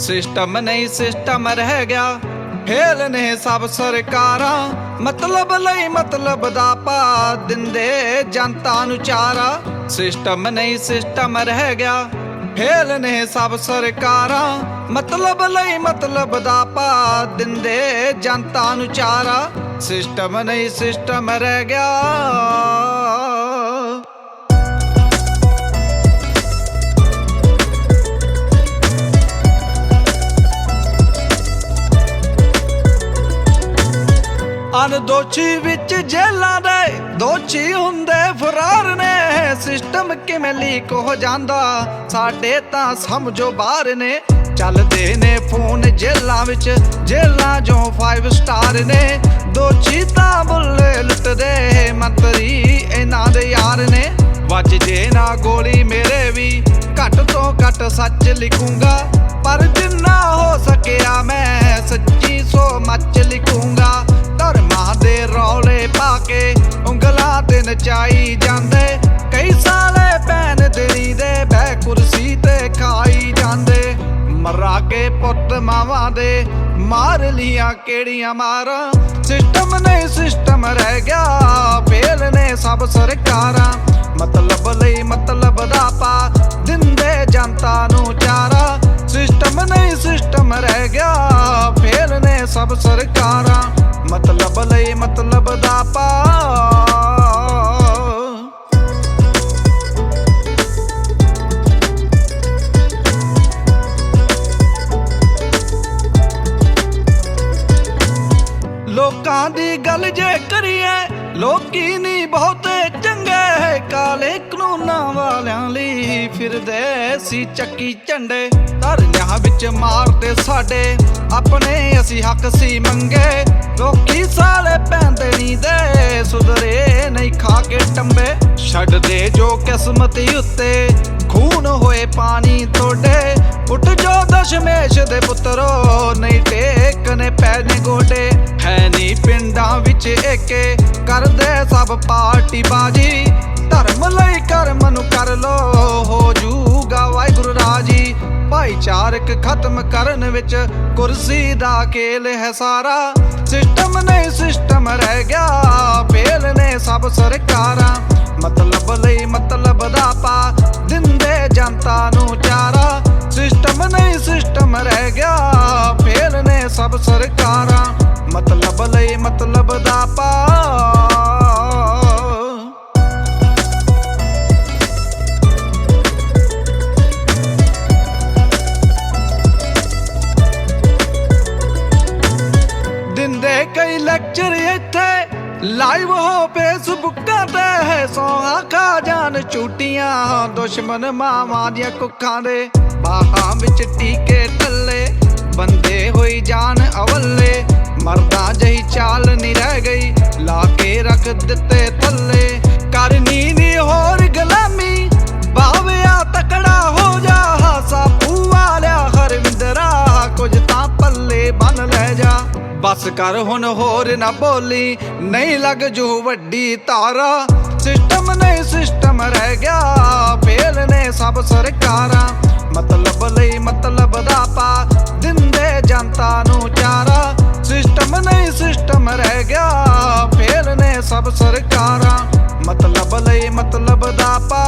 System ਨਹੀਂ, system ਰਹਿ ਗਿਆ। ਫੇਲ ਨੇ ਸਭ ਸਰਕਾਰਾਂ, ਮਤਲਬ ਲਈ ਮਤਲਬ ਦਾ ਪਾ ਦਿੰਦੇ ਜਨਤਾ ਨੂੰ ਚਾਰਾ। ਸਿਸਟਮ ਨਹੀਂ, ਸਿਸਟਮ ਰਹਿ ਗਿਆ। ਫੇਲ ਨੇ ਸਭ ਸਰਕਾਰਾਂ, ਮਤਲਬ ਲਈ ਮਤਲਬ ਦਾ ਪਾ ਦਿੰਦੇ ਜਨਤਾ ਨੂੰ ਚਾਰਾ। ਸਿਸਟਮ ਨਹੀਂ, ਸਿਸਟਮ ਰਹਿ ਗਿਆ। ਅਨਦੋਸ਼ੀ ਵਿੱਚ ਜੇਲਾਂ ਦੇ ਦੋਸ਼ੀ ਹੁੰਦੇ ਫਰਾਰ ਨੇ। ਸਿਸਟਮ ਕਿਵੇਂ ਲੀਕ ਹੋ ਜਾਂਦਾ, ਸਾਡੇ ਤਾਂ ਸਮਝੋ ਬਾਹਰ ਨੇ। ਚੱਲਦੇ ਨੇ ਫੋਨ ਜੇਲਾਂ ਵਿੱਚ, ਜੇਲਾਂ ਜੋ 5 ਸਟਾਰ ਨੇ। ਦੋਸ਼ੀ ਤਾਂ ਬੁੱਲੇ ਲੁੱਟਦੇ, ਮੰਤਰੀ ਇਹਨਾਂ ਦੇ ਯਾਰ ਨੇ। ਵੱਜ ਜੇ ਨਾ ਗੋਲੀ ਮੇਰੇ ਵੀ, ਘੱਟ ਤੋਂ ਘੱਟ ਸੱਚ ਲਿਖੂੰਗਾ। ਪਰ ਜਿੰਨਾ ਹੋ ਸਕਿਆ ਮੈਂ ਨਚਾਈ ਜਾਂਦੇ। ਕਈ ਸਾਲੇ ਭੈਣ ਤੇਰੀ ਦੇ ਬਹਿ ਕੁਰਸੀ ਤੇ ਖਾਈ ਜਾਂਦੇ। ਮਰਾ ਕੇ ਪੁੱਤ ਮਾਵਾਂ ਦੇ, ਮਾਰ ਲੀਆਂ ਕਿਹੜੀਆਂ ਮਾਰਾਂ। ਸਿਸਟਮ ਨਹੀਂ ਸਿਸਟਮ ਰਹਿ ਗਿਆ, ਫੇਲ ਨੇ ਸਭ ਸਰਕਾਰਾਂ। ਮਤਲਬ ਲਈ ਮਤਲਬ ਦਾ ਪਾ, ਦਿੰਦੇ ਜਨਤਾ ਨੂੰ ਚਾਰਾ। ਸਿਸਟਮ ਨਹੀਂ ਸਿਸਟਮ ਰਹਿ ਗਿਆ, ਫੇਲ ਨੇ ਸਭ ਸਰਕਾਰਾਂ। ਮਤਲਬ ਲਈ ਮਤਲਬ ਦਾ ਪਾ। ਗੱਲ ਜੇ ਕਰੀਏ, ਲੋਕੀ ਨਹੀਂ ਬਹੁਤੇ ਚੰਗੇ। ਕਾਲੇ ਕਾਨੂੰਨਾਂ ਵਾਲਿਆਂ ਲਈ ਫਿਰਦੇ ਸੀ ਚੱਕੀ ਝੰਡੇ। ਧਰਨਿਆਂ ਵਿੱਚ ਮਾਰਦੇ ਸਾਡੇ, ਆਪਣੇ ਅਸੀਂ ਹੱਕ ਸੀ ਮੰਗੇ। ਲੋਕੀ ਸਾਲੇ ਪੈਂਦੇ ਨਹੀਂ ਦੇ, ਸੁਧਰੇ ਨਹੀਂ ਖਾ ਕੇ ਟੰਬੇ। ਛੱਡਦੇ ਜੋ ਕਿਸਮਤ ਉੱਤੇ, ਖੂਨ ਹੋਏ ਪਾਣੀ ਤੁਹਾਡੇ। ਦਸ਼ਮੇਸ਼ ਦੇ ਪੁੱਤਰੋ, ਨਹੀਂ ਟੇਕਨੇ ਪੈਣੇ ਗੋਡੇ। ਹੈ ਨਹੀਂ ਪਿੰਡਾਂ ਵਿੱਚ ਏਕੇ, ਕਰਦੇ ਸਭ ਪਾਰਟੀ ਬਾਜੀ। ਧਰਮ ਲਈ ਕਰਮ ਨੂੰ ਕਰ ਲੋ, ਹੋ ਜੂਗਾ ਵਾਹਿਗੁਰੂ ਰਾਜੀ। ਭਾਈਚਾਰਕ ਖਤਮ ਕਰਨ ਵਿੱਚ ਕੁਰਸੀ ਦਾ ਖੇਲ ਹੈ ਸਾਰਾ। ਸਿਸਟਮ ਨਹੀਂ ਸਿਸਟਮ ਰਹਿ ਗਿਆ ਫੇਲ ਨੇ ਸਭ ਸਰਕਾਰਾਂ। ਮਤਲਬ ਲਾਈਵ ਹੋ ਫੇਸਬੁੱਕ ਤੇ ਹੈ ਸੋਹਾ ਖਾ ਜਾਣ ਚੂਟੀਆਂ ਦੁਸ਼ਮਣ ਮਾਵਾਂ ਦੀਆਂ ਕੁੱਖਾਂ ਦੇ ਬਾਹਾਂ ਵਿੱਚ ਟੀਕੇ ਟੱਲੇ ਬੰਦੇ ਹੋਈ ਜਾਨ ਅਵੱਲੇ, ਮਰਦਾ ਜਹੀ ਚਾਲ ਬਸ ਕਰ ਹੁਣ ਹੋਰ ਨਾ ਬੋਲੀ, ਨਹੀਂ ਲੱਗ ਜੂ ਵੱਡੀ ਤਾਰਾ। ਸਿਸਟਮ ਨਹੀਂ ਸਿਸਟਮ ਰਹਿ ਗਿਆ ਫੇਲ ਨੇ ਸਭ ਸਰਕਾਰਾਂ। ਮਤਲਬ ਲਈ ਮਤਲਬ ਦਾ ਪਾ, ਦਿੰਦੇ ਜਨਤਾ ਨੂੰ ਚਾਰਾ। ਸਿਸਟਮ ਨਹੀਂ ਸਿਸਟਮ ਰਹਿ ਗਿਆ ਫੇਲ ਨੇ ਸਭ ਸਰਕਾਰਾਂ। ਮਤਲਬ ਲਈ ਮਤਲਬ ਦਾ ਪਾ।